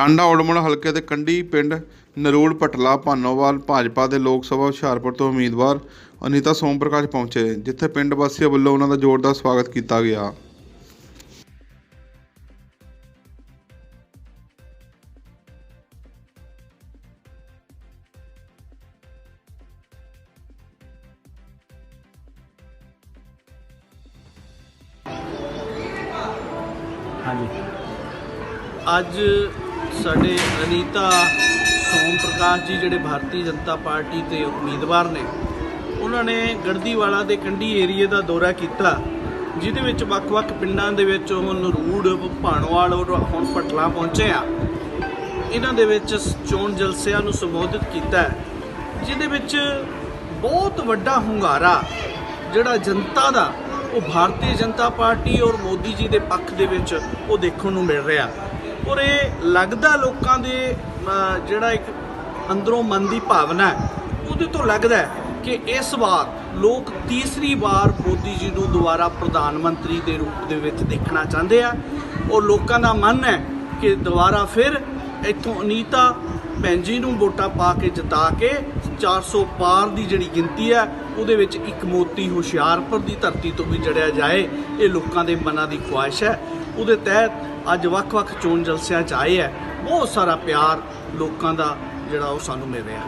ਟਾਂਡਾ ਔਲਮਣ ਹਲਕੇ ਦੇ ਕੰਢੀ ਪਿੰਡ ਨਰੂਲ ਪਟਲਾ ਭਾਨੋਵਾਲ ਭਾਜਪਾ ਦੇ ਲੋਕ ਸਭਾ ਹੁਸ਼ਿਆਰਪੁਰ ਤੋਂ ਉਮੀਦਵਾਰ ਅਨੀਤਾ ਸੋਮ ਪ੍ਰਕਾਸ਼ ਪਹੁੰਚੇ ਜਿੱਥੇ ਪਿੰਡ ਵਾਸੀਆਂ ਵੱਲੋਂ ਉਹਨਾਂ ਦਾ ਜ਼ੋਰਦਾਰ ਸਵਾਗਤ ਕੀਤਾ ਗਿਆ। ਹਾਂਜੀ। ਅੱਜ ਸਾਡੇ ਅਨੀਤਾ ਸੋਮ ਪ੍ਰਕਾਸ਼ ਜੀ ਜਿਹੜੇ ਭਾਰਤੀ ਜਨਤਾ ਪਾਰਟੀ ਦੇ ਉਮੀਦਵਾਰ ਨੇ, ਉਹਨਾਂ ਨੇ ਗੜਦੀਵਾਲਾ ਦੇ ਕੰਢੀ ਏਰੀਏ ਦਾ ਦੌਰਾ ਕੀਤਾ, ਜਿਹਦੇ ਵਿੱਚ ਵੱਖ-ਵੱਖ ਪਿੰਡਾਂ ਦੇ ਵਿੱਚ ਉਹ ਨਰੂੜ, ਭਾਣਵਾਲ ਔਰ ਹੁਣ ਪਟਲਾ ਪਹੁੰਚੇ ਆ, ਇਹਨਾਂ ਦੇ ਵਿੱਚ ਚੋਣ ਜਲਸਿਆਂ ਨੂੰ ਸੰਬੋਧਿਤ ਕੀਤਾ ਜਿਹਦੇ ਵਿੱਚ ਬਹੁਤ ਵੱਡਾ ਹੁੰਗਾਰਾ ਜਿਹੜਾ ਜਨਤਾ ਦਾ, ਉਹ ਭਾਰਤੀ ਜਨਤਾ ਪਾਰਟੀ ਔਰ ਮੋਦੀ ਜੀ ਦੇ ਪੱਖ ਦੇ ਵਿੱਚ ਉਹ ਦੇਖਣ ਨੂੰ ਮਿਲ ਰਿਹਾ। ਔਰ ਇਹ ਲੱਗਦਾ ਲੋਕਾਂ ਦੇ ਜਿਹੜਾ ਇੱਕ ਅੰਦਰੋਂ ਮਨ ਦੀ ਭਾਵਨਾ ਹੈ, ਉਹਦੇ ਤੋਂ ਲੱਗਦਾ ਕਿ ਇਸ ਵਾਰ ਲੋਕ ਤੀਸਰੀ ਵਾਰ ਮੋਦੀ ਜੀ ਨੂੰ ਦੁਬਾਰਾ ਪ੍ਰਧਾਨ ਮੰਤਰੀ ਦੇ ਰੂਪ ਦੇ ਵਿੱਚ ਦੇਖਣਾ ਚਾਹੁੰਦੇ ਆ। ਔਰ ਲੋਕਾਂ ਦਾ ਮਨ ਹੈ ਕਿ ਦੁਬਾਰਾ ਫਿਰ ਇੱਥੋਂ ਅਨੀਤਾ ਭੈਣ ਜੀ ਨੂੰ ਵੋਟਾਂ ਪਾ ਕੇ ਜਿਤਾ ਕੇ 400 ਪਾਰ ਦੀ ਜਿਹੜੀ ਗਿਣਤੀ ਹੈ, ਉਹਦੇ ਵਿੱਚ ਇੱਕ ਮੋਤੀ ਹੁਸ਼ਿਆਰਪੁਰ ਦੀ ਧਰਤੀ ਤੋਂ ਵੀ ਜੜਿਆ ਜਾਏ, ਇਹ ਲੋਕਾਂ ਦੇ ਮਨਾਂ ਦੀ ਖੁਆਇਸ਼ ਹੈ। ਉਹਦੇ ਤਹਿਤ ਅੱਜ ਵੱਖ-ਵੱਖ ਚੋਣ ਜਲਸਿਆਂ 'ਚ ਆਏ ਹੈ। ਬਹੁਤ ਸਾਰਾ ਪਿਆਰ ਲੋਕਾਂ ਦਾ ਜਿਹੜਾ ਉਹ ਸਾਨੂੰ ਮਿਲ ਰਿਹਾ।